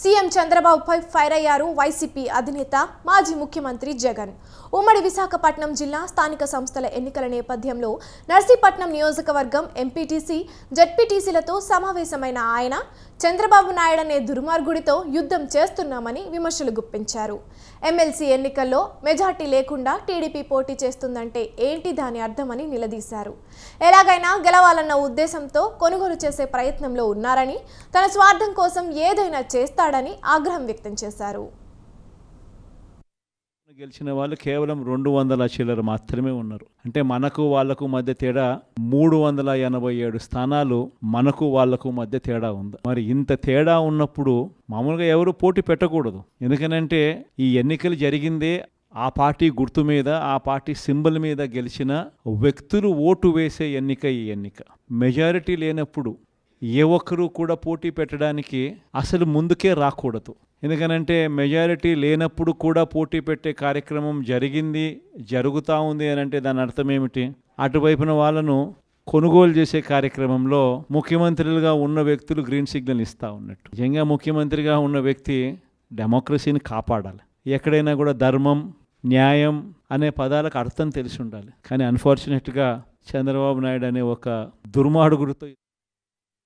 CM చంద్రబాబుపై fire అయ్యారు YCP అధినేత మాజీ ముఖ్యమంత్రి జగన్. ఉమ్మడి విశాఖపట్నం జిల్లా స్థానిక సంస్థల ఎన్నికల నేపథ్యంలో నర్సీపట్నం నియోజకవర్గం ఎంపీటీసీ జడ్పీటీసీలతో సమావేశమైన ఆయన చంద్రబాబు నాయుడు అనే దుర్మార్గుడితో యుద్ధం చేస్తున్నామని విమర్శలు గుప్పించారు. ఎమ్మెల్సీ ఎన్నికల్లో మెజార్టీ లేకుండా టీడీపీ పోటీ చేస్తుందంటే ఏంటి దాని అర్థమని నిలదీశారు. ఎలాగైనా గెలవాలన్న ఉద్దేశంతో కొనుగోలు చేసే ప్రయత్నంలో ఉన్నారని తన స్వార్థం కోసం ఏదైనా చేస్తాడని ఆగ్రహం వ్యక్తం చేశారు. గెలిచిన వాళ్ళు కేవలం రెండు వందల చిల్లర మాత్రమే ఉన్నారు. అంటే మనకు వాళ్ళకు మధ్య తేడా మూడు వందల ఎనభై ఏడు స్థానాలు మనకు వాళ్ళకు మధ్య తేడా ఉంది. మరి ఇంత తేడా ఉన్నప్పుడు మామూలుగా ఎవరు పోటీ పెట్టకూడదు. ఎందుకనంటే ఈ ఎన్నికలు జరిగిందే ఆ పార్టీ గుర్తు మీద ఆ పార్టీ సింబల్ మీద గెలిచిన వ్యక్తులు ఓటు వేసే ఎన్నిక ఈ ఎన్నిక. మెజారిటీ లేనప్పుడు ఏ ఒక్కరూ కూడా పోటీ పెట్టడానికి అసలు ముందుకే రాకూడదు. ఎందుకనంటే మెజారిటీ లేనప్పుడు కూడా పోటీ పెట్టే కార్యక్రమం జరిగింది జరుగుతూ ఉంది అని అంటే దాని అర్థం ఏమిటి? అటువైపున వాళ్ళను కొనుగోలు చేసే కార్యక్రమంలో ముఖ్యమంత్రులుగా ఉన్న వ్యక్తులు గ్రీన్ సిగ్నల్ ఇస్తూ ఉన్నట్టు. నిజంగా ముఖ్యమంత్రిగా ఉన్న వ్యక్తి డెమోక్రసీని కాపాడాలి. ఎక్కడైనా కూడా ధర్మం న్యాయం అనే పదాలకు అర్థం తెలిసి ఉండాలి. కానీ అన్ఫార్చునేట్గా చంద్రబాబు నాయుడు అనే ఒక దుర్మార్గుడితో